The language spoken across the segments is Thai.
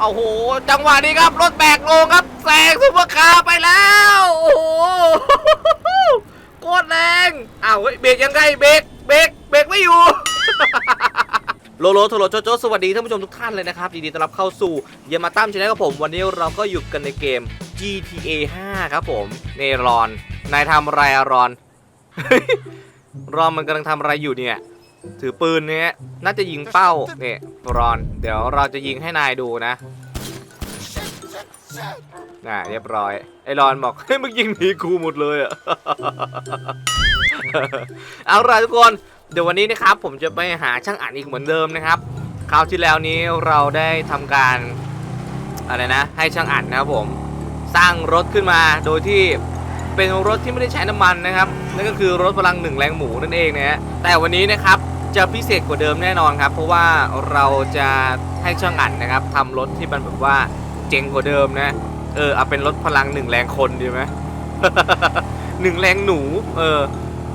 โอ้โห จังหวะนี้ครับ รถแบกโลงครับแซงซุปเปอร์คาร์ไปแล้ว โอ้โหโคตรแรงอ้าวเฮ้ยเบรกยังไงเบรกเบรกเบรกไม่อยู่โลโลโทโลโจโจสวัสดีท่านผู้ชมทุกท่านเลยนะครับยินดีต้อนรับเข้าสู่เยามาตั้มชาแนลกับผม วันนี้เราก็อยู่กันในเกม GTA 5 ครับผมเนรอน นายทำอะไรอะรอน รอนมันกำลังทำอะไรอยู่เนี่ย ถือปืนเนี่ยน่าจะยิงเป้าเนี่ยรอน เดี๋ยวเราจะยิงให้นายดูนะน่ะเรียบร้อย ไอรอนบอกเฮ้มึงยิงหนีกูหมดเลยอะเอาล่ะทุกคน เดี๋ยววันนี้นะครับ ผมจะไปหาช่างอัดอีกเหมือนเดิมนะครับคราวที่แล้วนี้เราได้ทำการอะไรนะ ให้ช่างอัดนะครับผมสร้างรถขึ้นมาโดยที่เป็นรถที่ไม่ได้ใช้น้ำมันนะครับนั่นก็คือรถพลังหนึ่งแรงหมูนั่นเองนะฮะแต่วันนี้นะครับ จะพิเศษกว่าเดิมแน่นอนครับ เพราะว่าเราจะให้ช่างอัดนะครับทำรถที่มันแบบว่าเจ๋งกว่าเดิมนะ เออเอาเป็นรถพลังหนึ่งแรงคนดีไหมหนึ่งแรงหนู เออ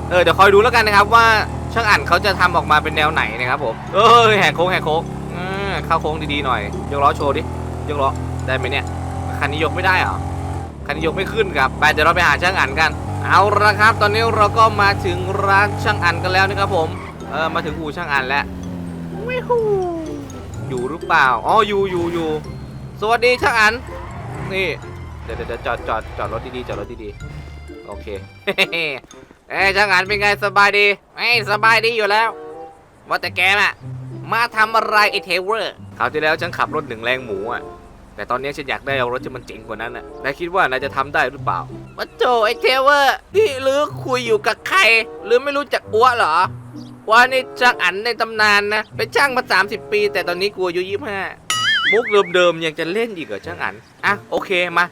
เออเดี๋ยวคอยดูแล้วกันนะครับว่าช่างอ่านเขาจะทำออกมาเป็นแนวไหนนะครับผม เออแหกโค้งแหกโค้งอืมเข้าโค้งดีๆหน่อยยกล้อโชว์ดิยกล้อได้ไหมเนี่ยคันนี้ยกไม่ได้เหรอคันนี้ยกไม่ขึ้นครับไปเดี๋ยวเราไปหาช่างอ่านกัน เอาละครับ ตอนนี้เราก็มาถึงร้านช่างอ่านกันแล้วนะครับผม เออมาถึงอู่ช่างอ่านแล้ววิฮูอยู่หรือเปล่าอ๋ออยู่อยู่อยู่สวัสดีช่างอ่านนี่เดี๋ยวเดี๋ยวเดี๋ยวจอดจอดจอดรถดีๆจอดรถดีๆโอเคเอ้ยช่างอ่านเป็นไงสบายดีไม่สบายดีอยู่แล้ว ว่าแต่แกน่ะ มาทำอะไรไอเทเวอร์คราวที่แล้วฉันขับรถหนึ่งแรงหมูอะแต่ตอนนี้ฉันอยากได้เอารถที่มันเจ๋งกว่านั้นอะ นายคิดว่านายจะทำได้หรือเปล่ามาโจไอเทเวอร์นี่หรือคุยอยู่กับใคร หรือไม่รู้จักอ้วเหรอ ว่านี่ช่างอันในตำนานนะ เป็นช่างมา 30 ปี แต่ตอนนี้กูอายุ25มุกเดิมๆยังจะเล่นอีกเหรอช่างอันอะโอเคมา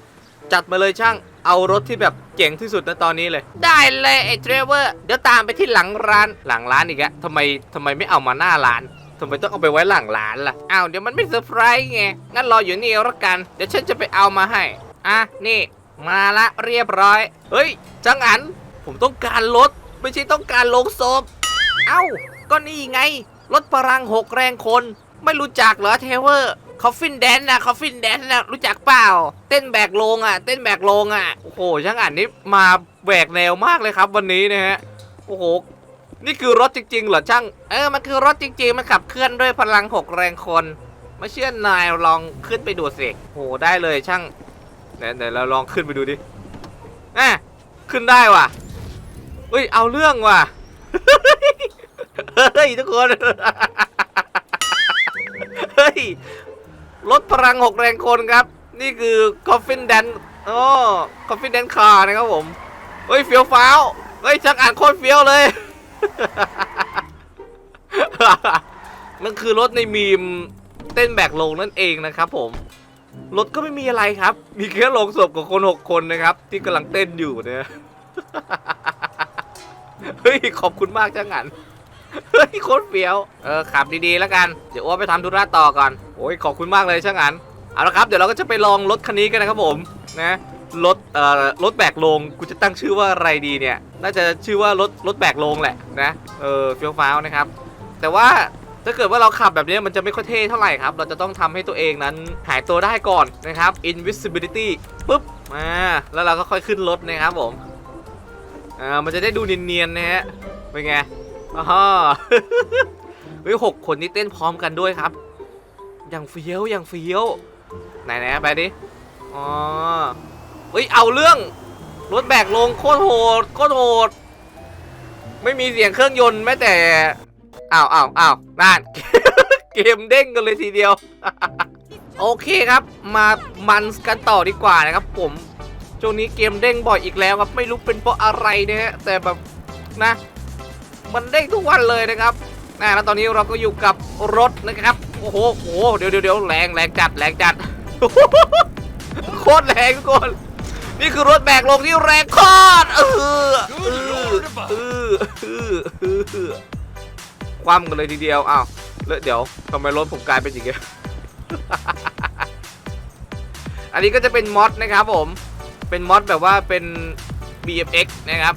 จัดมาเลยช่างเอารถที่แบบเจ๋งที่สุดในตอนนี้เลย ได้เลยไอ้เทรเวอร์เดี๋ยวตามไปที่หลังร้านหลังร้านอีกอะทำไมทำไมไม่เอามาหน้าร้านทำไมต้องเอาไปไว้หลังร้านล่ะอ้าวเดี๋ยวมันไม่เซอร์ไพรส์ไงงั้นรออยู่นี่ละกันเดี๋ยวฉันจะไปเอามาให้อะนี่มาละเรียบร้อย เฮ้ยจังอัน ผมต้องการรถไม่ใช่ต้องการโลงศพ เอ้า ก็นี่ไง รถพลังหกแรงคน ไม่รู้จักเหรอเทเวอร์คอฟฟินแดนนะคอฟฟินแดนนะรู้จักเปล่า เต้นแบกโลงอะ เต้นแบกโลงอะ โอ้โหช่างอ่านนี่มาแหวกแนวมากเลยครับวันนี้นะฮะ โอ้โห นี่คือรถจริงๆเหรอช่าง เออ มันคือรถจริงๆ มันขับเคลื่อนด้วยพลังหกแรงคน ไม่เชื่อนายลองขึ้นไปดูสิโอ้โหได้เลยช่างเดี๋ยวเดี๋ยวเราลองขึ้นไปดูดิอะขึ้นได้ว่ะเฮ้ย เอาเรื่องว่ะ เฮ้ยทุกคน เฮ้ยรถพลังหกแรงคนครับ นี่คือ Coffin Dan อ๋อ Coffin Dan Car นะครับผม เฮ้ยเฟี้ยวฟ้าว เฮ้ยชักอ่านโคตรเฟี้ยวเลย มันคือรถในมีมเต้นแบกลงนั่นเองนะครับผม รถก็ไม่มีอะไรครับ มีแค่ลงศพของคนหกคนนะครับ ที่กำลังเต้นอยู่เนี่ย เฮ้ยขอบคุณมากจังงันเฮ้ยโคตรเฟี้ยวเออขับดีๆแล้วกันเดี๋ยวอ้วไปทำธุระต่อก่อนโอ้ยขอบคุณมากเลยช่างอันเอาละครับเดี๋ยวเราก็จะไปลองรถคันนี้กันนะครับผมนะรถเอ่อรถแบกโลงกูจะตั้งชื่อว่าอะไรดีเนี่ย น่าจะชื่อว่ารถรถแบกโลงแหละนะเออเฟี้ยวฟ้าวนะครับ แต่ว่าถ้าเกิดว่าเราขับแบบนี้มันจะไม่ค่อยเท่เท่าไหร่ครับ เราจะต้องทำให้ตัวเองนั้นหายตัวได้ก่อนนะครับ invisibility ปุ๊บมาแล้วเราก็ค่อยขึ้นรถนะครับผม อ่ามันจะได้ดูเนียนๆนะฮะเป็นไงอ๋อเฮ้ยหกคนนี้เต้นพร้อมกันด้วยครับ อย่างเฟี้ยวอย่างเฟี้ยว ไหนๆไปดิ อ๋อ เฮ้ย เอาเรื่อง รถแบกลงโคตรโหดโคตรโหด ไม่มีเสียงเครื่องยนต์แม้แต่ อ้าวอ้าวอ้าวนั่น เกมเด้งกันเลยทีเดียว โอเคครับ มามันกันต่อดีกว่านะครับ ผม ช่วงนี้เกมเด้งบ่อยอีกแล้วครับไม่รู้เป็นเพราะอะไรนะฮะแต่แบบนะ มันเด้งทุกวันเลยนะครับนะแล้วตอนนี้เราก็อยู่กับรถนะครับโอ้โหโอ้โหเดี๋ยวเดี๋ยวแรงแรงจัดแรงจัดโคตรแรงทุกคนนี่คือรถแบกลงที่แรงโคตรเออเออเออเออเออคว่ำกันเลยทีเดียวอ้าวแล้วเดี๋ยวทำไมรถผมกลายเป็นอย่างเงี้ยอันนี้ก็จะเป็นมอดนะครับผม เป็นมอดแบบว่าเป็น BFX นะครับ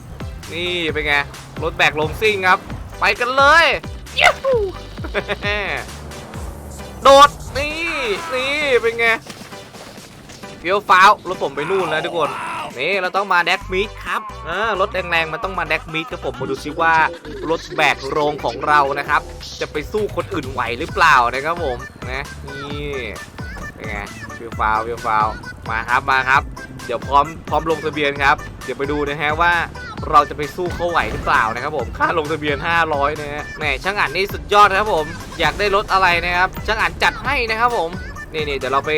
นี่เป็นไง รถแบกลงซิ่งครับ ไปกันเลยยูหูโดด นี่ นี่เป็นไงเฟี้ยวฟ้าวรถผมไปนู่นแล้วทุกคน นี่เราต้องมาแดกมิดครับเออรถแรงๆมันต้องมาแดกมิดครับผมมาดูซิว่ารถแบกโรงของเรานะครับ จะไปสู้คนอื่นไหวหรือเปล่านะครับผมนะนี่ เป็นไงฟี้ยวฟาวเฟี้ยวฟาวมาครับมาครับ เดี๋ยวพร้อมพร้อมลงทะเบียนครับ เดี๋ยวไปดูนะฮะว่าเราจะไปสู้เขาไหวหรือเปล่านะครับผมค่าลงทะเบียน 500นะฮะแหมช่างอันนี่สุดยอดนะครับผม อยากได้รถอะไรนะครับช่างอันจัดให้นะครับผมนี่นี่เดี๋ยวเราไป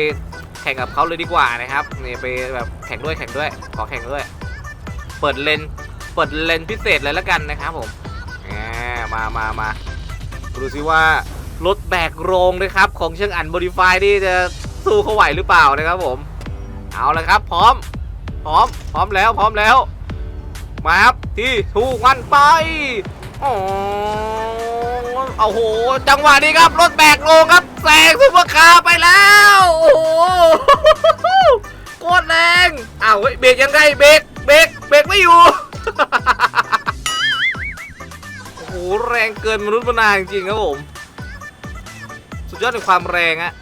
แข่งกับเขาเลยดีกว่านะครับนี่ไปแบบแข่งด้วยแข่งด้วยขอแข่งด้วย เปิดเลนเปิดเลนพิเศษเลยแล้วกันนะครับผมแหมมามามาดูซิว่ารถแบกโรงนะครับ ของช่างอันบริฟายนี่จะ สู้เขาไหวหรือเปล่านะครับผม เอาละครับ พร้อม พร้อม พร้อมแล้ว พร้อมแล้ว มาครับ ที่ทูกวันไปอ๋อเอาโห จังหวะนี้ครับ รถแบกโลครับ แซงซุปเปอร์คาร์ไปแล้ว โอ้โห โคตรแรง อ้าวเฮ้ยเบรกยังไง เบรก เบรก เบรกไม่อยู่โอ้โหแรงเกินมนุษย์มนาจริงๆครับผม สุดยอดในความแรงอะ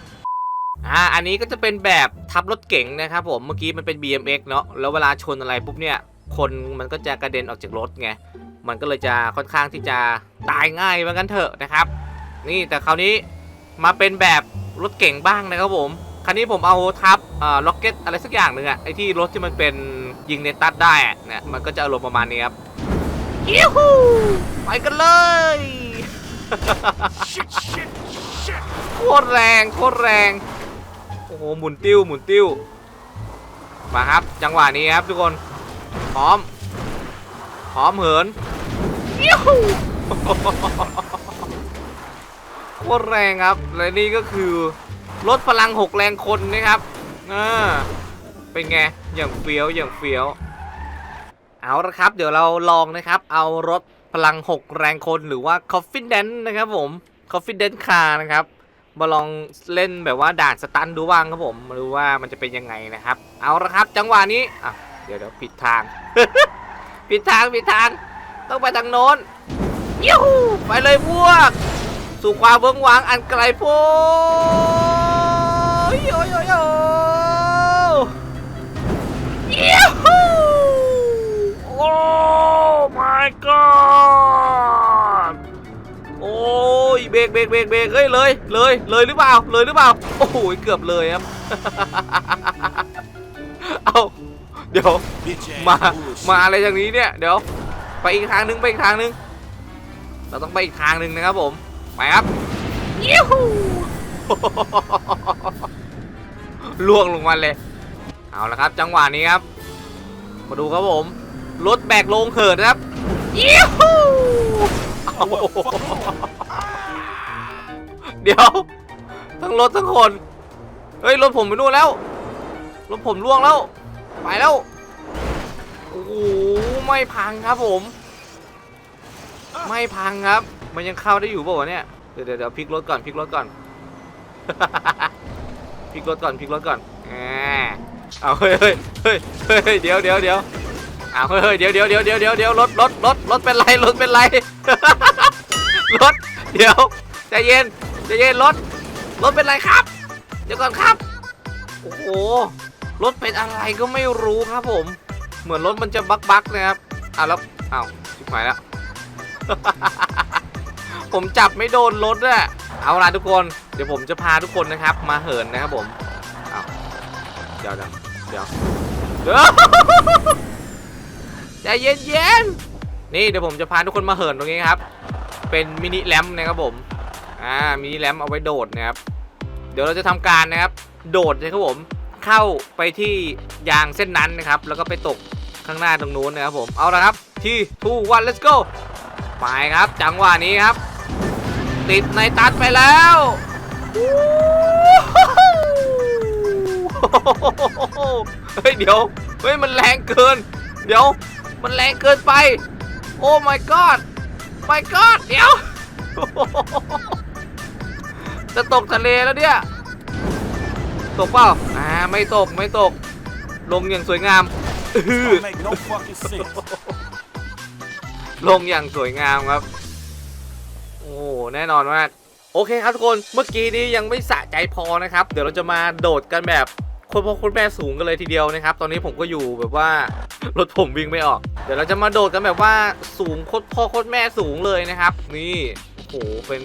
อ่าอันนี้ก็จะเป็นแบบทับรถเก๋งนะครับผมเมื่อกี้มันเป็น BMX เนาะแล้วเวลาชนอะไรปุ๊บเนี่ยคนมันก็จะกระเด็นออกจากรถไงมันก็เลยจะค่อนข้างที่จะตายง่ายว่างั้นเถอะนะครับ นี่แต่คราวนี้มาเป็นแบบรถเก๋งบ้างนะครับผมคันนี้ผมเอาทับอ่าล็อกเก็ตอะไรสักอย่างหนึ่งอะไอที่รถที่มันเป็นยิงในตัดได้อะเนี่ยมันก็จะอารมณ์ประมาณนี้ครับยิฮูไปกันเลยโคตรแรงโคตรแรงโอ้โหหมุนติ้วหมุนติ้วมาครับ จังหวะนี้ครับทุกคนพร้อมพร้อมเหินยิ้วโคตรแรงครับ และนี่ก็คือรถพลังหกแรงคนนะครับอ่าเป็นไง อย่างเฟี้ยว อย่างเฟี้ยว เอาละครับ เดี๋ยวเราลองนะครับ เอารถพลัง6แรงคนหรือว่า Confident นะครับผม Confident Car นะครับ มาลองเล่นแบบว่าด่านสตันดูบ้างครับผมมาดูว่ามันจะเป็นยังไงนะครับ เอาละครับ จังหวะนี้อะเดี๋ยวเดี๋ยวผิดทาง ผิดทางผิดทาง ต้องไปทางโน้นยูหูไปเลยพวก สู่ความเบิ้งหวางอันไกลโพ้นโยโยโยยูหูโอ้ my god เบรกเบรกเบรกเบรกเฮ้ยเลยเลยเลยหรือเปล่าเลยหรือเปล่าโอ้โหเกือบเลยครับเอาเดี๋ยวมามาอะไรอย่างนี้เนี่ย เดี๋ยว ไปอีกทางนึงไปอีกทางนึงเราต้องไปอีกทางนึงนะครับผมไปครับยิวล่วงลงมาเลย เอาละครับ จังหวะนี้ครับ มาดูครับผมรถแบกลงเหินครับยิว เดี๋ยว ทั้งรถทั้งคน เฮ้ยรถผมไปนู่นแล้ว รถผมล่วงแล้ว ไปแล้ว โอ้โหไม่พังครับผม ไม่พังครับ มันยังเข้าได้อยู่เปล่าวะเนี่ย เดี๋ยวเดี๋ยวพลิกรถก่อนพลิกรถก่อน พลิกรถก่อนพลิกรถก่อนแหมเอาเฮ้ยเฮ้ยเฮ้ยเฮ้ยเดี๋ยวเดี๋ยวเดี๋ยวเอาเฮ้ยเฮ้ยเดี๋ยวเดี๋ยวเดี๋ยวเดี๋ยวเดี๋ยวเดี๋ยวรถรถรถรถเป็นไรรถเป็นไรรถเดี๋ยวใจเย็น เย็นรถ รถเป็นไรครับ เดี๋ยวก่อนครับ โอ้โห รถเป็นอะไรก็ไม่รู้ครับผม เหมือนรถมันจะบักบักนะครับ อะแล้วอ้าวชิบหายแล้ว ผมจับไม่โดนรถอะเอาล่ะทุกคน เดี๋ยวผมจะพาทุกคนนะครับ มาเหินนะครับผมเอาเดี๋ยวเดี๋ยวเดี๋ยวเดี๋ยวใจเย็นเย็นๆนี่เดี๋ยวผมจะพาทุกคนมาเหินตรงนี้ครับ เป็นมินิแรมนะครับผม อ่ามินิแรมเอาไว้โดดนะครับ เดี๋ยวเราจะทำการนะครับ โดดนะครับผม เข้าไปที่ยางเส้นนั้นนะครับ แล้วก็ไปตกข้างหน้าตรงนู้นนะครับผม เอาละครับ ที่ทูวัน let's go ไปครับ จังหวะนี้ครับ ติดในตัดไปแล้วเฮ้ยเดี๋ยว เฮ้ยมันแรงเกิน เดี๋ยว มันแรงเกินไป โอ้ my god my god เดี๋ยว จะตกทะเลแล้วเนี่ย ตกเปล่าอ่าไม่ตกไม่ตก ลงอย่างสวยงาม ลงอย่างสวยงามครับ โอ้แน่นอนว่าโอเคครับทุกคน เมื่อกี้นี้ยังไม่สะใจพอนะครับ เดี๋ยวเราจะมาโดดกันแบบคนพ่อคนแม่สูงกันเลยทีเดียวนะครับ ตอนนี้ผมก็อยู่แบบว่ารถผมวิ่งไม่ออก เดี๋ยวเราจะมาโดดกันแบบว่าสูงโคตรพ่อโคตรแม่สูงเลยนะครับ นี่โอ้โหเป็น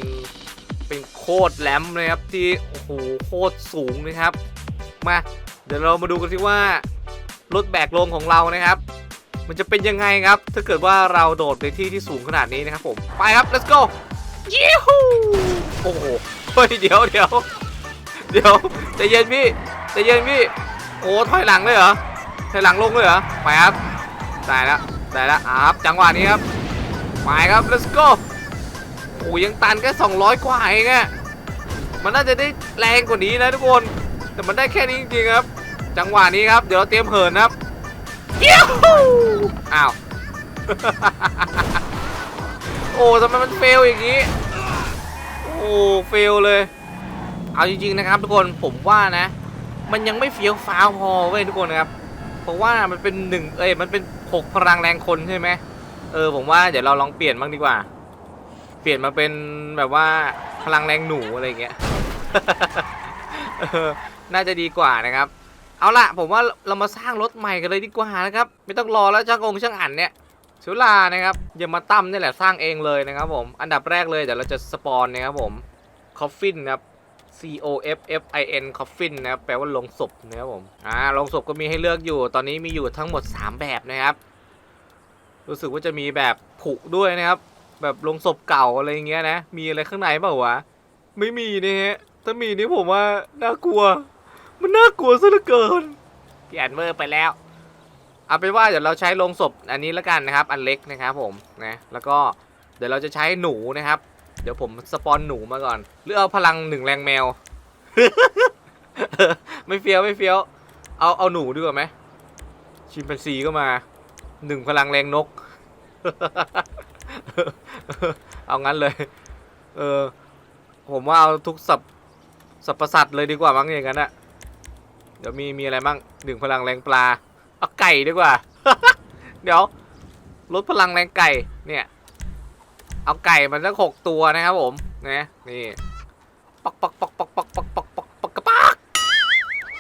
เป็นโคตรแหลมเลยครับที่โอ้โหโคตรสูงนะครับ มาเดี๋ยวเรามาดูกันสิว่ารถแบกลงของเรานะครับ มันจะเป็นยังไงครับ ถ้าเกิดว่าเราโดดในที่ที่สูงขนาดนี้นะครับผมไปครับ let's go ยิฮูโอ้โหเฮ้ยเดี๋ยวเดี๋ยวเดี๋ยวใจเย็นพี่ใจเย็นพี่โอ้ถอยหลังเลยเหรอถอยหลังลงเลยเหรอไปครับได้แล้วได้แล้วอ่าครับจังหวะนี้ครับไปครับ let's go โอ้ยังตันแค่200 กว่าเองอะมันน่าจะได้แรงกว่านี้นะทุกคน แต่มันได้แค่นี้จริงๆครับ จังหวะนี้ครับ เดี๋ยวเราเตรียมเหินครับยิฮูอ้าว โอ้ทำไมมันเฟลอย่างนี้ โอ้เฟลเลย เอาจริงๆนะครับ ทุกคนผมว่านะ มันยังไม่เฟี้ยวฟ้าวพอเว้ยทุกคนครับเพราะว่ามันเป็นหนึ่งเอ้ยมันเป็นหกพลังแรงคนใช่ไหมเออผมว่าเดี๋ยวเราลองเปลี่ยนบ้างดีกว่า เปลี่ยนมาเป็นแบบว่าพลังแรงหนูอะไรเงี้ย น่าจะดีกว่านะครับ เอาล่ะผมว่าเรามาสร้างรถใหม่กันเลยดีกว่านะครับ ไม่ต้องรอแล้วช่างองค์ช่างอันเนี่ยเสุลานะครับอย่ามาตั้มนี่แหละสร้างเองเลยนะครับผม อันดับแรกเลยเดี๋ยวเราจะสปอนนะครับผมคอฟฟินครับ C O F F I N coffin นะครับแปลว่าลงศพนะครับผมอ่าลงศพก็มีให้เลือกอยู่ ตอนนี้มีอยู่ทั้งหมด 3 แบบนะครับ รู้สึกว่าจะมีแบบผุด้วยนะครับ แบบลงศพเก่าอะไรเงี้ยนะ มีอะไรข้างในเปล่าวะ ไม่มีนะฮะ ถ้ามีนี่ผมว่าน่ากลัว มันน่ากลัวซะเหลือเกินพี่แอนเวอร์ไปแล้ว เอาเป็นว่าเดี๋ยวเราใช้ลงศพอันนี้แล้วกันนะครับ อันเล็กนะครับผมนะ แล้วก็เดี๋ยวเราจะใช้หนูนะครับ เดี๋ยวผมสปอนหนูมาก่อน หรือเอาพลังหนึ่งแรงแมว ไม่เฟี้ยวไม่เฟี้ยว เอาเอาหนูดีกว่าไหมชิมเป็นซีก็มาหนึ่งพลังแรงนก เอางั้นเลย เออ ผมว่าเอาทุกสับสับประสัตเลยดีกว่ามั้งอย่างนั้นอะเดี๋ยวมีมีอะไรบ้างหนึ่งพลังแรงปลา เอาไก่ดีกว่า เดี๋ยวลดพลังแรงไก่ เนี่ย เอาไก่มันสักหกตัวนะครับผม นะนี่ปักปักปักปักปักปักปักปักปักกระปัก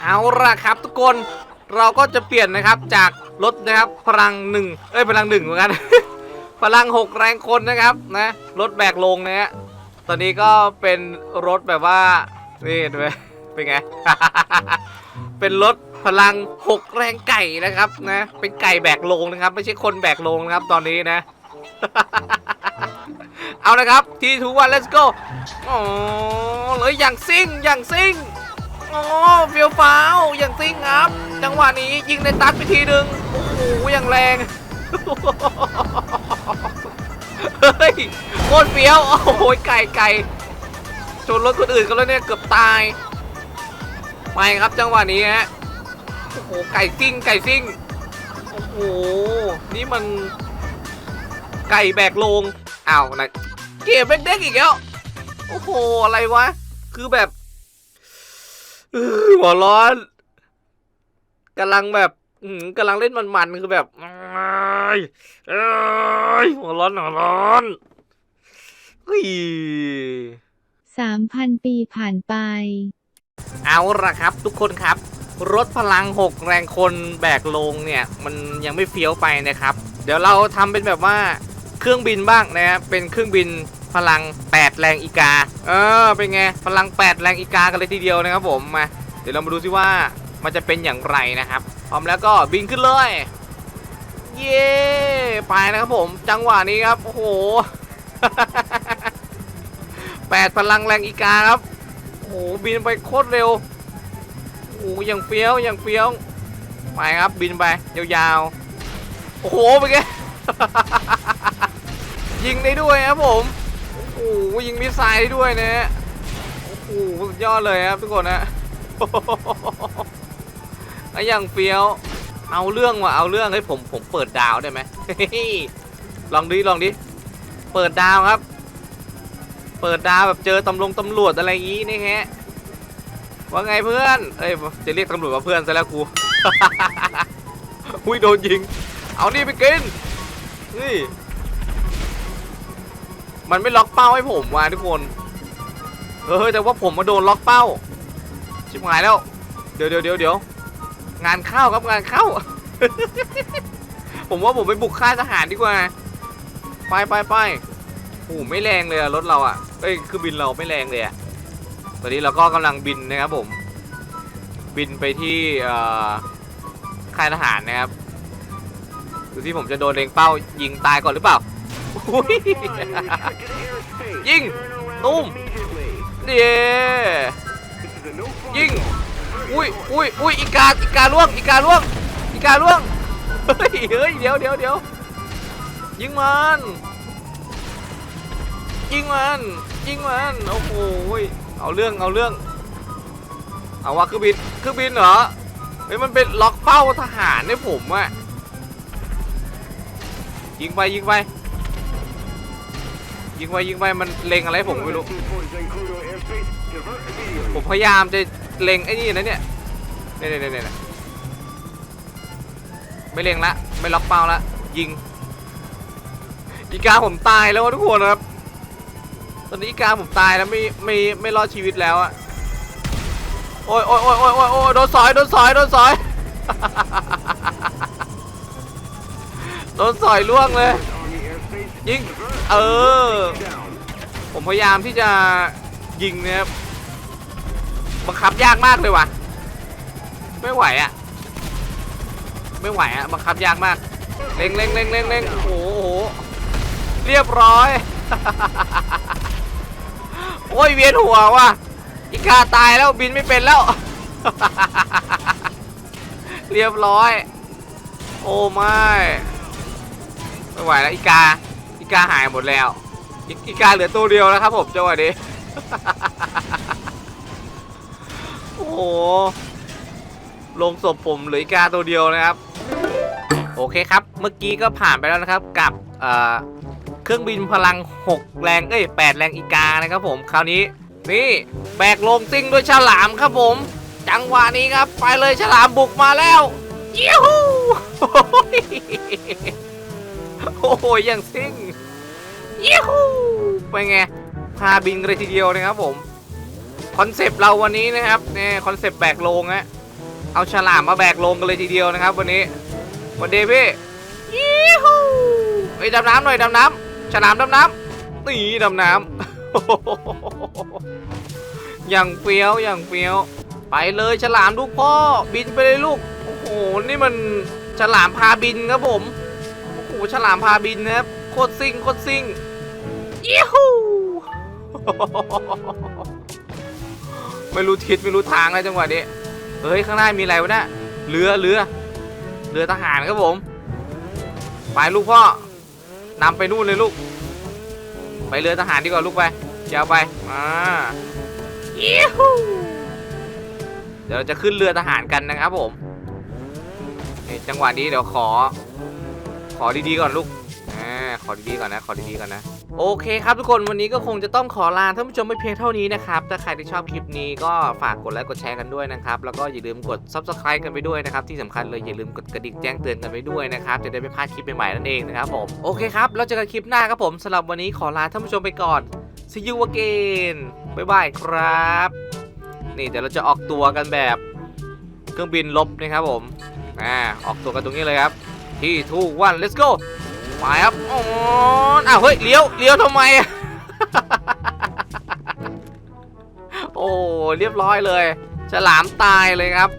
เอาละครับทุกคน เราก็จะเปลี่ยนนะครับจากรถนะครับพลังหนึ่งเอ้ยพลังหนึ่งเหมือนกัน พลังหกแรงคนนะครับนะรถแบกลงนะฮะตอนนี้ก็เป็นรถแบบว่านี่ดูไหมเป็นไง เป็นรถพลังหกแรงไก่นะครับนะเป็นไก่แบกลงนะครับ ไม่ใช่คนแบกลงนะครับ ตอนนี้นะ เอาละครับทีทูวัน let's go อ๋อเลยอย่างซิ่งอย่างซิ่งอ๋อเฟียวฟ้าวอย่างซิ่งครับ จังหวะนี้ยิงในตัดไปทีหนึ่งโอ้โหอย่างแรง เฮ้ยโคตรเฟี้ยว โอ้โหไก่ไก่ชนรถคนอื่นกันแล้วเนี่ยเกือบตาย ไปครับจังหวะนี้ฮะ โอ้โห ไก่ซิ่ง ไก่ซิ่ง โอ้โห นี่มัน ไก่แบกโลงอ้าวนะเกมเด็กๆอีกแล้ว โอ้โห อะไรวะ คือแบบเออหัวร้อนกำลังแบบ กำลังเล่นมันๆคือแบบเอ้ยเอ้ยหัวร้อนหัวร้อนเฮ้ยสามพันปีผ่านไป เอาละครับ ทุกคนครับ รถพลัง6แรงคนแบกลงเนี่ย มันยังไม่เฟี้ยวไปนะครับ เดี๋ยวเราทำเป็นแบบว่าเครื่องบินบ้างนะครับเป็นเครื่องบินพลัง 8 แรงอีกา เออ เป็นไง พลัง 8 แรงอีกากันเลยทีเดียวนะครับผม มา เดี๋ยวเรามาดูซิว่ามันจะเป็นอย่างไรนะครับ พร้อมแล้วก็บินขึ้นเลย เย้ไปนะครับผม จังหวะนี้ครับ โอ้โห8พลังแรงอีกาครับ โอ้โหบินไปโคตรเร็ว โอ้โหอย่างเฟี้ยวอย่างเฟี้ยว ไปครับบินไปยาวๆ โอ้โหเป็นไงยิงได้ด้วยครับผม โอ้โหยิงมิสไซล์ได้ด้วยนะฮะโอ้โหยอดเลยครับทุกคนนะ อ้อย่างเฟี้ยว เอาเรื่องว่ะเอาเรื่องให้ผมผมเปิดดาวได้ไหมลองดิลองดิ เปิดดาวครับ เปิดดาวแบบเจอตำรวจตำรวจอะไรอย่างงี้นี่ฮะ ว่าไงเพื่อน เอ้ยจะเรียกตำรวจว่าเพื่อนซะแล้วกูอุ้ยโดนยิง เอานี่ไปกิน นี่ มันไม่ล็อกเป้าให้ผมว่ะทุกคน เออแต่ว่าผมมาโดนล็อกเป้า ชิบหายแล้ว เดี๋ยวเดี๋ยวเดี๋ยวเดี๋ยว งานเข้าครับงานเข้า ผมว่าผมไปบุกค่ายทหารดีกว่า ไปไปไปโอ้ไม่แรงเลยอะรถเราอะเอ้ยคือบินเราไม่แรงเลยอะตอนนี้เราก็กำลังบินนะครับผม บินไปที่ค่ายทหารนะครับดูที่ผมจะโดนเล็งเป้ายิงตายก่อนหรือเปล่ายิงตุ้มเดียยิง อุ้ยอุ้ยอุ้ยอีกาอีกาล่วงอีกาล่วงอีกาล่วงเฮ้ยเฮ้ยเดี๋ยวเดี๋ยวเดี๋ยวยิงมันยิงมันยิงมันโอ้โหยเอาเรื่องเอาเรื่องเอาว่าเครื่องบินเครื่องบินเหรอเฮ้ยมันเป็นล็อกเป้าทหารให้ผมอะยิงไปยิงไปยิงไปยิงไปมันเล็งอะไรผมไม่รู้ผมพยายามจะ เล็งไอ้นี่นะเนี่ยเนี่ยเนี่ยเนี่ยเน่ไม่เล็งละไม่ล็อกเป้าละยิงอีกาผมตายแล้วทุกคนครับ ตอนนี้อีกาผมตายแล้วไม่ไม่ไม่รอดชีวิตแล้วอะโอ้ยโอ้ยโอ้ยโอ้ยโอ้ยโอ้ยโดนสอยโดนสอยโดนสอยโดนสอยล่วงเลยยิงเออ ผมพยายามที่จะยิงนะครับ บังคับยากมากเลยว่ะ ไม่ไหวอะไม่ไหวอะบังคับยากมากเล็งเล็งเล็งเล็งเล็งโอ้โหเรียบร้อย โอ้ยเวียนหัวว่ะอีกาตายแล้วบินไม่เป็นแล้ว เรียบร้อย โอ้ไม่ไม่ไหวแล้วอีกาอีกาหายหมดแล้ว อีอีกาเหลือตัวเดียวแล้วครับผมจังหวะนี้ โอ้โห ลงศพผมเหลืออีกาตัวเดียวนะครับ โอเคครับ เมื่อกี้ก็ผ่านไปแล้วนะครับกับเเครื่องบินพลัง 6 แรง เอ้ย 8 แรงอีกานะครับผม คราวนี้ นี่แบกลงซิ่งด้วยฉลามครับผม จังหวะนี้ครับ ไปเลยฉลามบุกมาแล้วยิวโอ้โหย่างซิ่งยิวไปไงพาบินเลยทีเดียวนะครับผม คอนเซปต์เราวันนี้นะครับเนี่ยคอนเซปต์แบกโลงฮะเอาฉลามมาแบกโลงกันเลยทีเดียวนะครับ วันนี้วันเดย์พี่ยี่ฮูไปดำน้ำหน่อยดำน้ำฉลามดำน้ำนี่ดำน้ำอย่างเฟี้ยวอย่างเฟี้ยว ไปเลยฉลามลูกพ่อบินไปเลยลูกโอ้โหนี่มันฉลามพาบินครับผมโอ้โหฉลามพาบินนะครับโคตรซิ่งโคตรซิ่งยี่ฮู ไม่รู้ทิศไม่รู้ทางแล้วจังหวะนี้เฮ้ยข้างหน้ามีอะไรวะเนี่ยเรือเรือเรือทหารครับผม ไปลูกพ่อนำไปนู่นเลยลูก ไปเรือทหารดีกว่าลูกไปเจ้าไปอ่าเดี๋ยวเราจะขึ้นเรือทหารกันนะครับผมนี่จังหวะนี้เดี๋ยวขอ ขอดีๆก่อนลูก ขอดีๆก่อนนะ ขอดีๆก่อนนะ โอเคครับทุกคนวันนี้ก็คงจะต้องขอลาท่านผู้ชมไปเพียงเท่านี้นะครับ ถ้าใครที่ชอบคลิปนี้ก็ฝากกดไลค์กดแชร์กันด้วยนะครับ แล้วก็อย่าลืมกด subscribe กันไปด้วยนะครับ ที่สำคัญเลยอย่าลืมกดกระดิ่งแจ้งเตือนกันไปด้วยนะครับ จะได้ไม่พลาดคลิปใหม่ๆนั่นเองนะครับผม โอเคครับ แล้วเจอกันคลิปหน้าครับผมสำหรับวันนี้ขอลาท่านผู้ชมไปก่อน see you again บ๊ายบายครับ นี่เดี๋ยวเราจะออกตัวกันแบบเครื่องบินลบนะครับผม อ่า ออกตัวกันตรงนี้เลยครับ ที่ทูวัน let's go ไปครับอ๋ออ้าวเฮ้ยเลี้ยวเลี้ยวทำไม โอ้เรียบร้อยเลย ฉลามตายเลยครับ